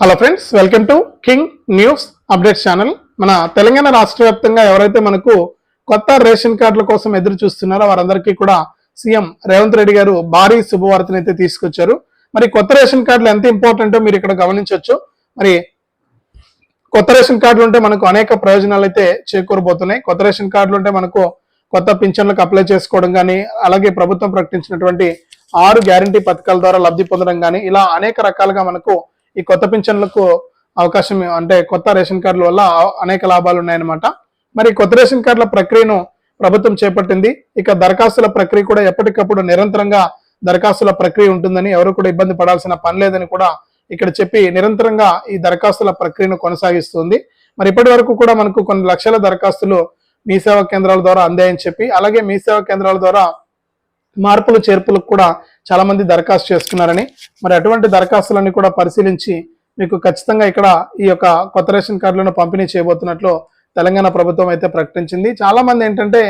Hello friends welcome to king news updates channel మన తెలంగాణ రాష్ట్ర వ్యాప్తంగా ఎవరైతే మనకు కొత్త రేషన్ కార్డుల కోసం ఎదురు చూస్తున్నారో వారందరికీ కూడా సీఎం రేవంత్ రెడ్డి గారు భారీ శుభవార్తను అయితే తీసుకొచ్చారు. మరి కొత్త రేషన్ కార్డులు ఎంత ఇంపార్టెంటో మీరు ఇక్కడ గమనించవచ్చు. మరి కొత్త రేషన్ కార్డులు ఉంటే మనకు అనేక ప్రయోజనాలు అయితే చేకూరబోతున్నాయి. కొత్త రేషన్ కార్డులు ఉంటే మనకు కొత్త పింఛన్లకు అప్లై చేసుకోవడం కానీ అలాగే ప్రభుత్వం ప్రకటించినటువంటి ఆరు గ్యారంటీ పథకాల ద్వారా లబ్ధి పొందడం కానీ ఇలా అనేక రకాలుగా మనకు ఈ కొత్త పింఛన్లకు అవకాశం అంటే కొత్త రేషన్ కార్డుల వల్ల అనేక లాభాలు ఉన్నాయన్నమాట. మరి కొత్త రేషన్ కార్డుల ప్రక్రియను ప్రభుత్వం చేపట్టింది. ఇక దరఖాస్తుల ప్రక్రియ కూడా ఎప్పటికప్పుడు నిరంతరంగా దరఖాస్తుల ప్రక్రియ ఉంటుందని ఎవరు కూడా ఇబ్బంది పడాల్సిన పని లేదని కూడా ఇక్కడ చెప్పి నిరంతరంగా ఈ దరఖాస్తుల ప్రక్రియను కొనసాగిస్తుంది. మరి ఇప్పటి వరకు కూడా మనకు కొన్ని లక్షల దరఖాస్తులు మీ సేవా కేంద్రాల ద్వారా అందాయని చెప్పి అలాగే మీ సేవా కేంద్రాల ద్వారా మార్పులు చేర్పులకు కూడా చాలా మంది దరఖాస్తు చేసుకున్నారని. మరి అటువంటి దరఖాస్తులన్నీ కూడా పరిశీలించి మీకు ఖచ్చితంగా ఇక్కడ ఈ యొక్క కొత్త రేషన్ కార్డులను పంపిణీ చేయబోతున్నట్లు తెలంగాణ ప్రభుత్వం అయితే ప్రకటించింది. చాలా మంది ఏంటంటే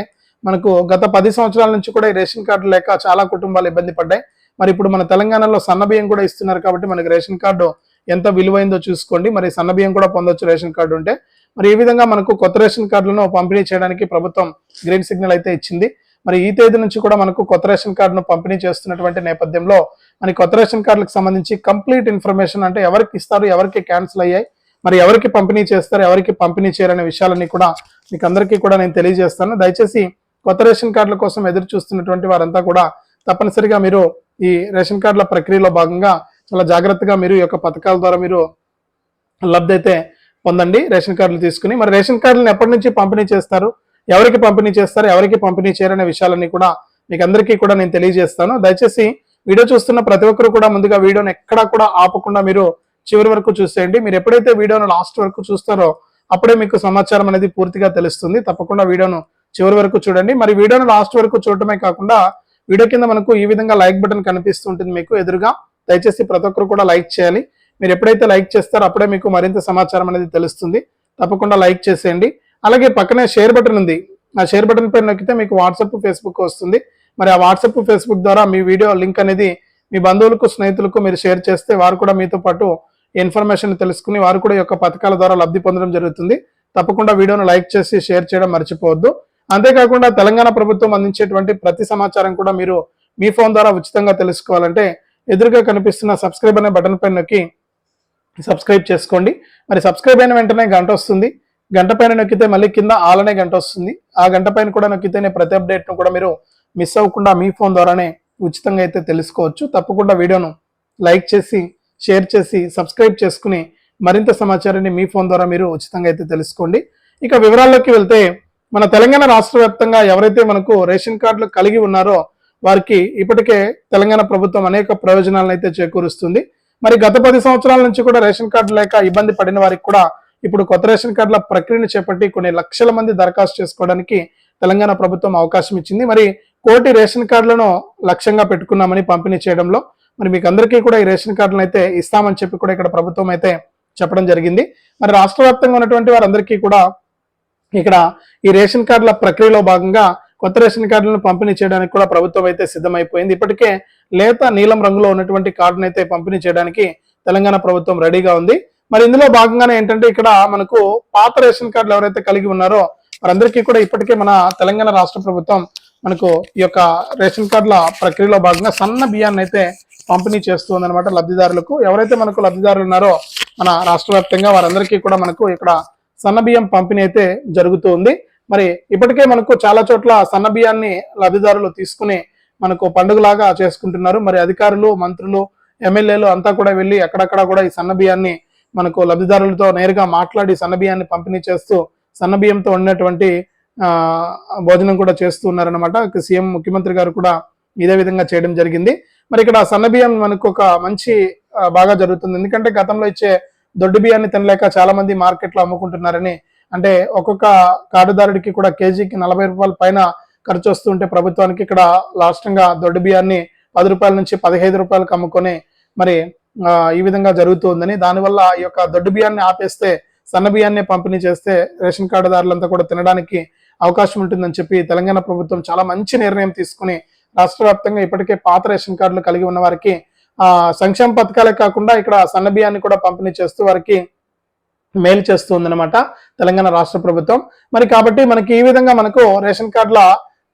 మనకు గత పది సంవత్సరాల నుంచి కూడా ఈ రేషన్ కార్డు లేక చాలా కుటుంబాలు ఇబ్బంది పడ్డాయి. మరి ఇప్పుడు మన తెలంగాణలో సన్న బియ్యం కూడా ఇస్తున్నారు కాబట్టి మనకి రేషన్ కార్డు ఎంత విలువైందో చూసుకోండి. మరి సన్న బియ్యం కూడా పొందొచ్చు రేషన్ కార్డు ఉంటే. మరి ఈ విధంగా మనకు కొత్త రేషన్ కార్డులను పంపిణీ చేయడానికి ప్రభుత్వం గ్రీన్ సిగ్నల్ అయితే ఇచ్చింది. మరి ఈ తేదీ నుంచి కూడా మనకు కొత్త రేషన్ కార్డును పంపిణీ చేస్తున్నటువంటి నేపథ్యంలో మరి కొత్త రేషన్ కార్డులకు సంబంధించి కంప్లీట్ ఇన్ఫర్మేషన్ అంటే ఎవరికి ఇస్తారు ఎవరికి క్యాన్సిల్ అయ్యాయి మరి ఎవరికి పంపిణీ చేస్తారు ఎవరికి పంపిణీ చేయాలనే విషయాలన్నీ కూడా మీకు అందరికీ కూడా నేను తెలియజేస్తాను. దయచేసి కొత్త రేషన్ కార్డుల కోసం ఎదురు చూస్తున్నటువంటి వారంతా కూడా తప్పనిసరిగా మీరు ఈ రేషన్ కార్డుల ప్రక్రియలో భాగంగా చాలా జాగ్రత్తగా మీరు ఈ యొక్క పథకాల ద్వారా మీరు లబ్ధి అయితే పొందండి రేషన్ కార్డులు తీసుకుని. మరి రేషన్ కార్డులను ఎప్పటి నుంచి పంపిణీ చేస్తారు? ఎవరికి పంపిణీ చేస్తారు ఎవరికి పంపిణీ చేయరనే విషయాలన్నీ కూడా మీకు అందరికీ కూడా నేను తెలియజేస్తాను. దయచేసి వీడియో చూస్తున్న ప్రతి ఒక్కరు కూడా ముందుగా వీడియోని ఎక్కడా కూడా ఆపకుండా మీరు చివరి వరకు చూసేయండి. మీరు ఎప్పుడైతే వీడియోను లాస్ట్ వరకు చూస్తారో అప్పుడే మీకు సమాచారం అనేది పూర్తిగా తెలుస్తుంది. తప్పకుండా వీడియోను చివరి వరకు చూడండి. మరి వీడియోను లాస్ట్ వరకు చూడటమే కాకుండా వీడియో కింద మనకు ఈ విధంగా లైక్ బటన్ కనిపిస్తుంటుంది మీకు ఎదురుగా. దయచేసి ప్రతి ఒక్కరు కూడా లైక్ చేయాలి. మీరు ఎప్పుడైతే లైక్ చేస్తారో అప్పుడే మీకు మరింత సమాచారం అనేది తెలుస్తుంది. తప్పకుండా లైక్ చేసేయండి. అలాగే పక్కనే షేర్ బటన్ ఉంది. ఆ షేర్ బటన్ పైన నొక్కితే మీకు వాట్సాప్ ఫేస్బుక్ వస్తుంది. మరి ఆ వాట్సాప్ ఫేస్బుక్ ద్వారా మీ వీడియో లింక్ అనేది మీ బంధువులకు స్నేహితులకు మీరు షేర్ చేస్తే వారు కూడా మీతో పాటు ఇన్ఫర్మేషన్ తెలుసుకుని వారు కూడా ఈ యొక్క పథకాల ద్వారా లబ్ధి పొందడం జరుగుతుంది. తప్పకుండా వీడియోను లైక్ చేసి షేర్ చేయడం మర్చిపోవద్దు. అంతేకాకుండా తెలంగాణ ప్రభుత్వం అందించేటువంటి ప్రతి సమాచారం కూడా మీరు మీ ఫోన్ ద్వారా ఉచితంగా తెలుసుకోవాలంటే ఎదురుగా కనిపిస్తున్న సబ్స్క్రైబ్ అనే బటన్ పైన నొక్కి సబ్స్క్రైబ్ చేసుకోండి. మరి సబ్స్క్రైబ్ అయిన వెంటనే గంట వస్తుంది. గంట పైన నొక్కితే మళ్ళీ కింద ఆలనే గంట వస్తుంది. ఆ గంట పైన కూడా నొక్కితేనే ప్రతి అప్డేట్ను కూడా మీరు మిస్ అవ్వకుండా మీ ఫోన్ ద్వారానే ఉచితంగా అయితే తెలుసుకోవచ్చు. తప్పకుండా వీడియోను లైక్ చేసి షేర్ చేసి సబ్స్క్రైబ్ చేసుకుని మరింత సమాచారాన్ని మీ ఫోన్ ద్వారా మీరు ఉచితంగా అయితే తెలుసుకోండి. ఇక వివరాల్లోకి వెళ్తే మన తెలంగాణ రాష్ట్ర వ్యాప్తంగా ఎవరైతే మనకు రేషన్ కార్డులు కలిగి ఉన్నారో వారికి ఇప్పటికే తెలంగాణ ప్రభుత్వం అనేక ప్రయోజనాలను అయితే చేకూరుస్తుంది. మరి గత పది సంవత్సరాల నుంచి కూడా రేషన్ కార్డు లేక ఇబ్బంది పడిన వారికి కూడా ఇప్పుడు కొత్త రేషన్ కార్డుల ప్రక్రియను చేపట్టి కొన్ని లక్షల మంది దరఖాస్తు చేసుకోవడానికి తెలంగాణ ప్రభుత్వం అవకాశం ఇచ్చింది. మరి కోటి రేషన్ కార్డులను లక్ష్యంగా పెట్టుకున్నామని పంపిణీ చేయడంలో మరి మీకు అందరికీ కూడా ఈ రేషన్ కార్డులను అయితే ఇస్తామని చెప్పి కూడా ఇక్కడ ప్రభుత్వం అయితే చెప్పడం జరిగింది. మరి రాష్ట్ర వ్యాప్తంగా ఉన్నటువంటి వారందరికీ కూడా ఇక్కడ ఈ రేషన్ కార్డుల ప్రక్రియలో భాగంగా కొత్త రేషన్ కార్డులను పంపిణీ చేయడానికి కూడా ప్రభుత్వం అయితే సిద్ధమైపోయింది. ఇప్పటికే లేత నీలం రంగులో ఉన్నటువంటి కార్డును అయితే పంపిణీ చేయడానికి తెలంగాణ ప్రభుత్వం రెడీగా ఉంది. మరి ఇందులో భాగంగానే ఏంటంటే ఇక్కడ మనకు పాత రేషన్ కార్డులు ఎవరైతే కలిగి ఉన్నారో వారందరికీ కూడా ఇప్పటికే మన తెలంగాణ రాష్ట్ర ప్రభుత్వం మనకు ఈ యొక్క రేషన్ కార్డుల ప్రక్రియలో భాగంగా సన్న బియ్యాన్ని అయితే పంపిణీ చేస్తుంది అనమాట లబ్ధిదారులకు. ఎవరైతే మనకు లబ్ధిదారులు ఉన్నారో మన రాష్ట్ర వ్యాప్తంగా వారందరికీ కూడా మనకు ఇక్కడ సన్న బియ్యం పంపిణీ అయితే జరుగుతుంది మరి ఇప్పటికే మనకు చాలా చోట్ల సన్న బియ్యాన్ని లబ్ధిదారులు తీసుకుని మనకు పండుగలాగా చేసుకుంటున్నారు. మరి అధికారులు మంత్రులు ఎమ్మెల్యేలు అంతా కూడా వెళ్ళి అక్కడక్కడ కూడా ఈ సన్న బియ్యాన్ని మనకు లబ్ధిదారులతో నేరుగా మాట్లాడి సన్నబియ్యాన్ని పంపిణీ చేస్తూ సన్న బియ్యంతో ఉన్నటువంటి భోజనం కూడా చేస్తూ ఉన్నారనమాట సీఎం ముఖ్యమంత్రి గారు కూడా ఇదే విధంగా చేయడం జరిగింది. మరి ఇక్కడ సన్న బియ్యం మనకు ఒక మంచి బాగా జరుగుతుంది. ఎందుకంటే గతంలో ఇచ్చే దొడ్డు బియ్యాన్ని తినలేక చాలా మంది మార్కెట్లో అమ్ముకుంటున్నారని అంటే ఒక్కొక్క కార్డుదారుడికి కూడా కేజీకి నలభై రూపాయల పైన ఖర్చు వస్తుంటే ప్రభుత్వానికి ఇక్కడ లాస్టంగా దొడ్డు బియ్యాన్ని పది రూపాయల నుంచి పదిహేను రూపాయలకు అమ్ముకొని మరి ఈ విధంగా జరుగుతుందని. దానివల్ల ఈ యొక్క దొడ్డు బియ్యాన్ని ఆపేస్తే సన్న బియ్యాన్ని పంపిణీ చేస్తే రేషన్ కార్డుదారులంతా కూడా తినడానికి అవకాశం ఉంటుందని చెప్పి తెలంగాణ ప్రభుత్వం చాలా మంచి నిర్ణయం తీసుకుని రాష్ట్ర వ్యాప్తంగా ఇప్పటికే పాత రేషన్ కార్డులు కలిగి ఉన్న వారికి ఆ సంక్షేమ పథకాలే కాకుండా ఇక్కడ సన్న బియ్యాన్ని కూడా పంపిణీ చేస్తూ వారికి మేలు చేస్తుందనమాట తెలంగాణ రాష్ట్ర ప్రభుత్వం. మరి కాబట్టి మనకి ఈ విధంగా మనకు రేషన్ కార్డుల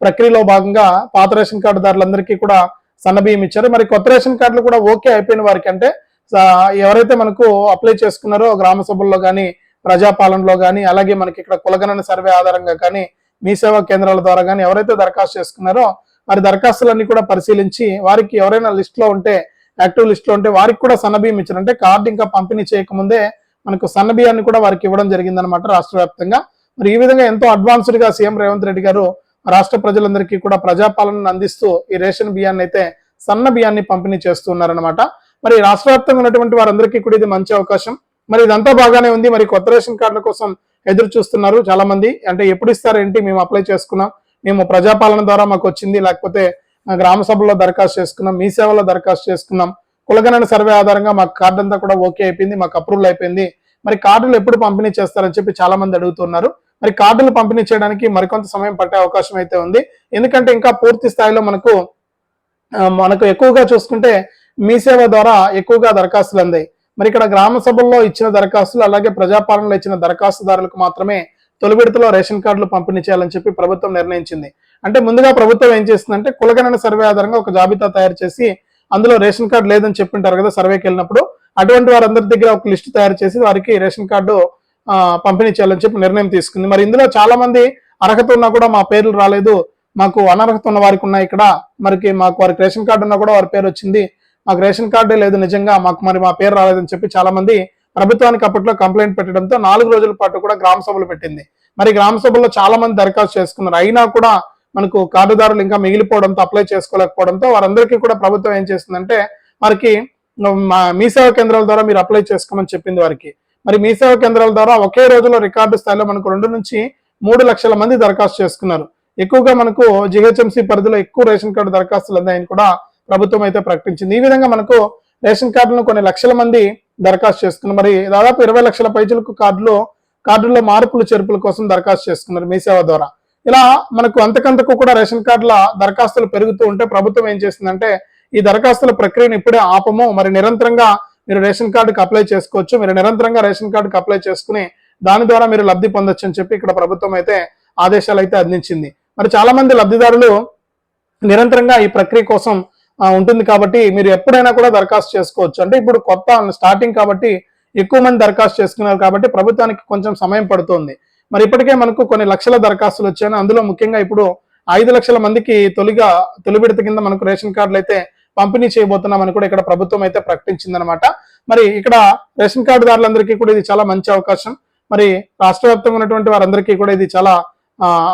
ప్రక్రియలో భాగంగా పాత రేషన్ కార్డుదారులందరికీ కూడా సన్నబియ్యం ఇచ్చారు. మరి కొత్త రేషన్ కార్డులు కూడా ఓకే అయిపోయిన వారికి అంటే ఎవరైతే మనకు అప్లై చేసుకున్నారో గ్రామ సభల్లో కానీ ప్రజాపాలనలో కానీ అలాగే మనకి ఇక్కడ కులగణన సర్వే ఆధారంగా కానీ మీ సేవా కేంద్రాల ద్వారా కానీ ఎవరైతే దరఖాస్తు చేసుకున్నారో మరి దరఖాస్తులన్నీ కూడా పరిశీలించి వారికి ఎవరైనా లిస్ట్లో ఉంటే యాక్టివ్ లిస్ట్లో ఉంటే వారికి కూడా సన్నబియ్యం ఇచ్చారు. అంటే కార్డు ఇంకా పంపిణీ చేయకముందే మనకు సన్నబియ్యాన్ని కూడా వారికి ఇవ్వడం జరిగిందనమాట రాష్ట్ర వ్యాప్తంగా. మరి ఈ విధంగా ఎంతో అడ్వాన్స్డ్గా సీఎం రేవంత్ రెడ్డి గారు రాష్ట్ర ప్రజలందరికీ కూడా ప్రజాపాలనను అందిస్తూ ఈ రేషన్ బియ్యాన్ని అయితే సన్న బియ్యాన్ని పంపిణీ చేస్తున్నారనమాట మరి రాష్ట్ర వ్యాప్తంగా ఉన్నటువంటి వారందరికీ కూడా ఇది మంచి అవకాశం. మరి ఇదంతా బాగానే ఉంది. మరి కొత్త రేషన్ కార్డుల కోసం ఎదురు చూస్తున్నారు చాలా మంది అంటే ఎప్పుడు ఇస్తారేంటి? మేము అప్లై చేసుకున్నాం. మేము ప్రజాపాలన ద్వారా మాకు వచ్చింది. లేకపోతే గ్రామ సభలో దరఖాస్తు చేసుకున్నాం. మీ సేవలో దరఖాస్తు చేసుకున్నాం. కులగణన సర్వే ఆధారంగా మాకు కార్డు అంతా కూడా ఓకే అయిపోయింది. మాకు అప్రూవల్ అయిపోయింది. మరి కార్డులు ఎప్పుడు పంపిణీ చేస్తారని చెప్పి చాలా మంది అడుగుతున్నారు. మరి కార్డులు పంపిణీ చేయడానికి మరికొంత సమయం పట్టే అవకాశం అయితే ఉంది. ఎందుకంటే ఇంకా పూర్తి స్థాయిలో మనకు మనకు ఎక్కువగా చూసుకుంటే మీ సేవ ద్వారా ఎక్కువగా దరఖాస్తులు అందాయి. మరి ఇక్కడ గ్రామ సభల్లో ఇచ్చిన దరఖాస్తులు అలాగే ప్రజాపాలనలో ఇచ్చిన దరఖాస్తుదారులకు మాత్రమే తొలి విడతలో రేషన్ కార్డులు పంపిణీ చేయాలని చెప్పి ప్రభుత్వం నిర్ణయించింది. అంటే ముందుగా ప్రభుత్వం ఏం చేస్తుందంటే కులగణన సర్వే ఆధారంగా ఒక జాబితా తయారు చేసి అందులో రేషన్ కార్డు లేదని చెప్పింటారు కదా సర్వేకి వెళ్ళినప్పుడు అటువంటి వారందరి దగ్గర ఒక లిస్ట్ తయారు చేసి వారికి రేషన్ కార్డు పంపిణీ చేయాలని చెప్పి నిర్ణయం తీసుకుంది. మరి ఇందులో చాలా మంది అర్హత ఉన్నా కూడా మా పేర్లు రాలేదు. మాకు అనర్హత ఉన్న వారికి ఉన్నాయి ఇక్కడ. మరికి మాకు వారికి రేషన్ కార్డు ఉన్నా కూడా వారి పేరు వచ్చింది. మాకు రేషన్ కార్డే లేదు నిజంగా. మాకు మరి మా పేరు రాలేదని చెప్పి చాలా మంది ప్రభుత్వానికి అప్పట్లో కంప్లైంట్ పెట్టడంతో నాలుగు రోజుల పాటు కూడా గ్రామ సభలు పెట్టింది. మరి గ్రామ సభల్లో చాలా మంది దరఖాస్తు చేసుకున్నారు. అయినా కూడా మనకు కార్డుదారులు ఇంకా మిగిలిపోవడంతో అప్లై చేసుకోలేకపోవడంతో వారందరికీ కూడా ప్రభుత్వం ఏం చేస్తుందంటే వారికి మా మీ సేవా కేంద్రాల ద్వారా మీరు అప్లై చేసుకోమని చెప్పింది వారికి. మరి మీ సేవా కేంద్రాల ద్వారా ఒకే రోజులో రికార్డు స్థాయిలో మనకు రెండు నుంచి మూడు లక్షల మంది దరఖాస్తు చేసుకున్నారు. ఎక్కువగా మనకు జిహెచ్ఎంసీ పరిధిలో ఎక్కువ రేషన్ కార్డు దరఖాస్తులు ఉన్నాయని కూడా ప్రభుత్వం అయితే ప్రకటించింది. ఈ విధంగా మనకు రేషన్ కార్డులను కొన్ని లక్షల మంది దరఖాస్తు చేసుకున్నారు. మరి దాదాపు ఇరవై లక్షల పైచులకు కార్డులు కార్డుల్లో మార్పులు చేర్పుల కోసం దరఖాస్తు చేసుకున్నారు మీ సేవ ద్వారా. ఇలా మనకు అంతకంతకు కూడా రేషన్ కార్డుల దరఖాస్తులు పెరుగుతూ ఉంటే ప్రభుత్వం ఏం చేస్తుందంటే ఈ దరఖాస్తుల ప్రక్రియను ఇప్పుడే ఆపము మరి నిరంతరంగా మీరు రేషన్ కార్డుకి అప్లై చేసుకోవచ్చు. మీరు నిరంతరంగా రేషన్ కార్డుకి అప్లై చేసుకుని దాని ద్వారా మీరు లబ్ధి పొందొచ్చు అని చెప్పి ఇక్కడ ప్రభుత్వం అయితే ఆదేశాలు అయితే అందించింది. మరి చాలా మంది లబ్ధిదారులు నిరంతరంగా ఈ ప్రక్రియ కోసం ఉంటుంది కాబట్టి మీరు ఎప్పుడైనా కూడా దరఖాస్తు చేసుకోవచ్చు. అంటే ఇప్పుడు కొత్త స్టార్టింగ్ కాబట్టి ఎక్కువ మంది దరఖాస్తు చేసుకున్నారు కాబట్టి ప్రభుత్వానికి కొంచెం సమయం పడుతుంది. మరి ఇప్పటికే మనకు కొన్ని లక్షల దరఖాస్తులు వచ్చాయి అందులో ముఖ్యంగా ఇప్పుడు ఐదు లక్షల మందికి తొలిగా తొలి విడత కింద మనకు రేషన్ కార్డులు అయితే పంపిణీ చేయబోతున్నామని కూడా ఇక్కడ ప్రభుత్వం అయితే ప్రకటించిందనమాట. మరి ఇక్కడ రేషన్ కార్డుదారులందరికీ కూడా ఇది చాలా మంచి అవకాశం. మరి రాష్ట్ర వ్యాప్తంగా ఉన్నటువంటి వారందరికీ కూడా ఇది చాలా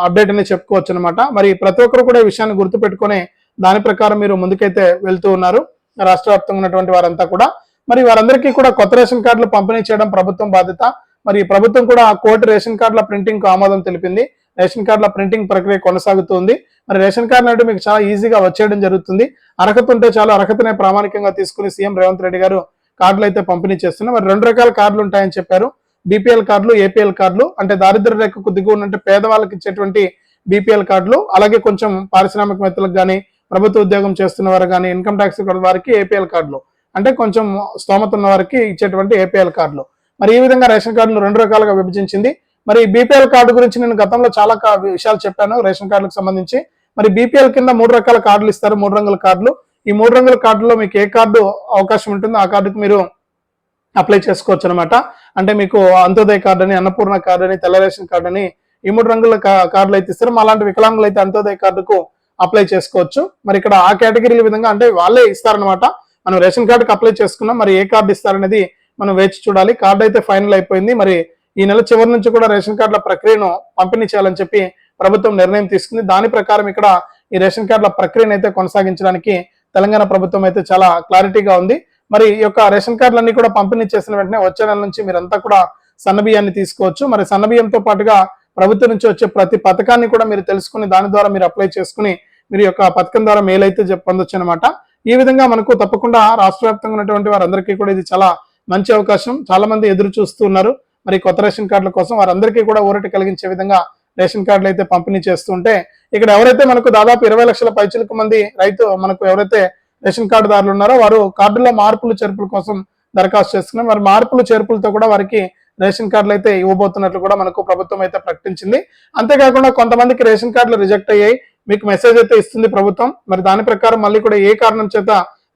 అప్డేట్ అని చెప్పుకోవచ్చు అనమాట మరి ప్రతి ఒక్కరు కూడా ఈ విషయాన్ని గుర్తుపెట్టుకొని దాని ప్రకారం మీరు ముందుకైతే వెళ్తూ ఉన్నారు. రాష్ట్ర వ్యాప్తంగా ఉన్నటువంటి వారంతా కూడా. మరి వారందరికీ కూడా కొత్త రేషన్ కార్డులు పంపిణీ చేయడం ప్రభుత్వం బాధ్యత. మరి ప్రభుత్వం కూడా కోటి రేషన్ కార్డుల ప్రింటింగ్కు ఆమోదం తెలిపింది. రేషన్ కార్డుల ప్రింటింగ్ ప్రక్రియ కొనసాగుతుంది. మరి రేషన్ కార్డు అంటే మీకు చాలా ఈజీగా వచ్చేయడం జరుగుతుంది. అర్హత ఉంటే చాలు అర్హతనే ప్రామాణికంగా తీసుకుని సీఎం రేవంత్ రెడ్డి గారు కార్డులు అయితే పంపిణీ చేస్తున్నారు. మరి రెండు రకాల కార్డులు ఉంటాయని చెప్పారు. బీపీఎల్ కార్డులు ఏపీఎల్ కార్డులు అంటే దారిద్ర రేఖకు దిగువ ఉన్నట్టు పేదవాళ్ళకి ఇచ్చేటువంటి బీపీఎల్ కార్డులు అలాగే కొంచెం పారిశ్రామికవేత్తలకు కానీ ప్రభుత్వ ఉద్యోగం చేస్తున్న వారు కానీ ఇన్కమ్ ట్యాక్స్ వారికి ఏపీఎల్ కార్డులు అంటే కొంచెం స్తోమత ఉన్న వారికి ఇచ్చేటువంటి ఏపీఎల్ కార్డులు. మరి ఈ విధంగా రేషన్ కార్డులు రెండు రకాలుగా విభజించింది. మరి బీపీఎల్ కార్డు గురించి నేను గతంలో చాలా విషయాలు చెప్పాను రేషన్ కార్డులకు సంబంధించి. మరి బీపీఎల్ కింద మూడు రకాల కార్డులు ఇస్తారు మూడు రంగుల కార్డులు. ఈ మూడు రంగుల కార్డులో మీకు ఏ కార్డు అవకాశం ఉంటుందో ఆ కార్డుకు మీరు అప్లై చేసుకోవచ్చు అనమాట అంటే మీకు అంత్యోదయ కార్డు అని అన్నపూర్ణ కార్డు అని తెల్ల రేషన్ కార్డు అని ఈ మూడు రంగుల కార్డులు అయితే ఇస్తారు. మా అలాంటి వికలాంగులు అయితే అంత్యోదయ కార్డుకు అప్లై చేసుకోవచ్చు. మరి ఇక్కడ ఆ కేటగిరీల విధంగా అంటే వాళ్ళే ఇస్తారనమాట. మనం రేషన్ కార్డుకి అప్లై చేసుకున్నాం మరి ఏ కార్డు ఇస్తారనేది మనం వేచి చూడాలి. కార్డు అయితే ఫైనల్ అయిపోయింది. మరి ఈ నెల చివరి నుంచి కూడా రేషన్ కార్డుల ప్రక్రియను పంపిణీ చేయాలని చెప్పి ప్రభుత్వం నిర్ణయం తీసుకుంది. దాని ప్రకారం ఇక్కడ ఈ రేషన్ కార్డుల ప్రక్రియను అయితే కొనసాగించడానికి తెలంగాణ ప్రభుత్వం అయితే చాలా క్లారిటీగా ఉంది. మరి ఈ యొక్క రేషన్ కార్డులన్నీ కూడా పంపిణీ చేసిన వెంటనే వచ్చే నెల నుంచి మీరంతా కూడా సన్నబియ్యాన్ని తీసుకోవచ్చు. మరి సన్నబియ్యంతో పాటుగా ప్రభుత్వం నుంచి వచ్చే ప్రతి పథకాన్ని కూడా మీరు తెలుసుకుని దాని ద్వారా మీరు అప్లై చేసుకుని మీరు యొక్క పథకం ద్వారా మేలైతే చెప్ పొందొచ్చు అనమాట ఈ విధంగా మనకు తప్పకుండా రాష్ట్ర వ్యాప్తంగా ఉన్నటువంటి వారందరికీ కూడా ఇది చాలా మంచి అవకాశం. చాలా మంది ఎదురు చూస్తూ ఉన్నారు. మరి కొత్త రేషన్ కార్డుల కోసం వారందరికీ కూడా ఊరట కలిగించే విధంగా రేషన్ కార్డులు అయితే పంపిణీ చేస్తుంటే ఇక్కడ ఎవరైతే మనకు దాదాపు ఇరవై లక్షల పైచిలకు మంది రైతు మనకు ఎవరైతే రేషన్ కార్డుదారులు ఉన్నారో వారు కార్డులో మార్పులు చేర్పుల కోసం దరఖాస్తు చేసుకున్నారు. మరి మార్పులు చేర్పులతో కూడా వారికి రేషన్ కార్డులు అయితే ఇవ్వబోతున్నట్లు కూడా మనకు ప్రభుత్వం అయితే ప్రకటించింది. అంతేకాకుండా కొంతమందికి రేషన్ కార్డులు రిజెక్ట్ అయ్యాయి. మీకు మెసేజ్ అయితే ఇస్తుంది ప్రభుత్వం. మరి దాని ప్రకారం మళ్ళీ కూడా ఏ కారణం చేత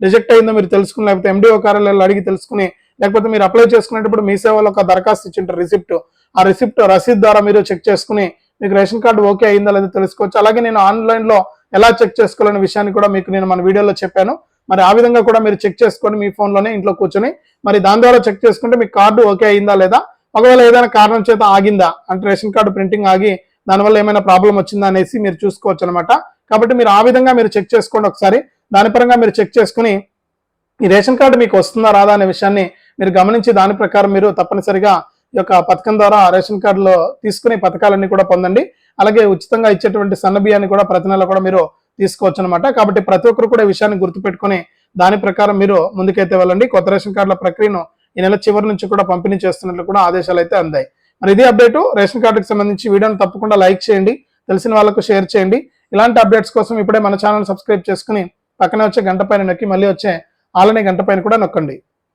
రిజెక్ట్ అయిందో మీరు తెలుసుకుని లేకపోతే ఎండిఓ కార్యాలయాలు అడిగి తెలుసుకుని లేకపోతే మీరు అప్లై చేసుకునేటప్పుడు మీ సేవలో ఒక దరఖాస్తు ఇచ్చింటారు రిసిప్ట్ ఆ రిసిప్ట్ రసీద్ ద్వారా మీరు చెక్ చేసుకుని మీకు రేషన్ కార్డు ఓకే అయిందా లేదో తెలుసుకోవచ్చు. అలాగే నేను ఆన్లైన్లో ఎలా చెక్ చేసుకోవాలనే విషయాన్ని కూడా మీకు నేను మన వీడియోలో చెప్పాను. మరి ఆ విధంగా కూడా మీరు చెక్ చేసుకొని మీ ఫోన్లోనే లోనే ఇంట్లో కూర్చొని మరి దాని ద్వారా చెక్ చేసుకుంటే మీ కార్డు ఓకే అయిందా లేదా? ఒకవేళ ఏదైనా కారణం చేత ఆగిందా? అంటే రేషన్ కార్డు ప్రింటింగ్ ఆగి దానివల్ల ఏమైనా ప్రాబ్లం వచ్చిందా అనేసి మీరు చూసుకోవచ్చు అనమాట కాబట్టి మీరు ఆ విధంగా మీరు చెక్ చేసుకోండి ఒకసారి. దాని పరంగా మీరు చెక్ చేసుకుని ఈ రేషన్ కార్డు మీకు వస్తుందా రాదా అనే విషయాన్ని మీరు గమనించి దాని ప్రకారం మీరు తప్పనిసరిగా ఈ యొక్క పథకం ద్వారా రేషన్ కార్డులో తీసుకుని పథకాలన్నీ కూడా పొందండి. అలాగే ఉచితంగా ఇచ్చేటువంటి సన్న బియ్యాన్ని కూడా ప్రతి నెల కూడా మీరు తీసుకోవచ్చు అనమాట కాబట్టి ప్రతి ఒక్కరు కూడా విషయాన్ని గుర్తుపెట్టుకొని దాని ప్రకారం మీరు ముందుకైతే వెళ్ళండి. కొత్త రేషన్ కార్డుల ప్రక్రియను ఈ నెల చివరి నుంచి కూడా పంపిణీ చేస్తున్నట్లు కూడా ఆదేశాలు అయితే అందాయి. మరి ఇది అప్డేట్. రేషన్ కార్డుకి సంబంధించి వీడియోని తప్పకుండా లైక్ చేయండి. తెలిసిన వాళ్ళకు షేర్ చేయండి. ఇలాంటి అప్డేట్స్ కోసం ఇప్పుడే మన ఛానల్ సబ్స్క్రైబ్ చేసుకుని పక్కనే వచ్చే గంట పైన నొక్కి మళ్ళీ వచ్చే ఆలనే గంట పైన కూడా నొక్కండి.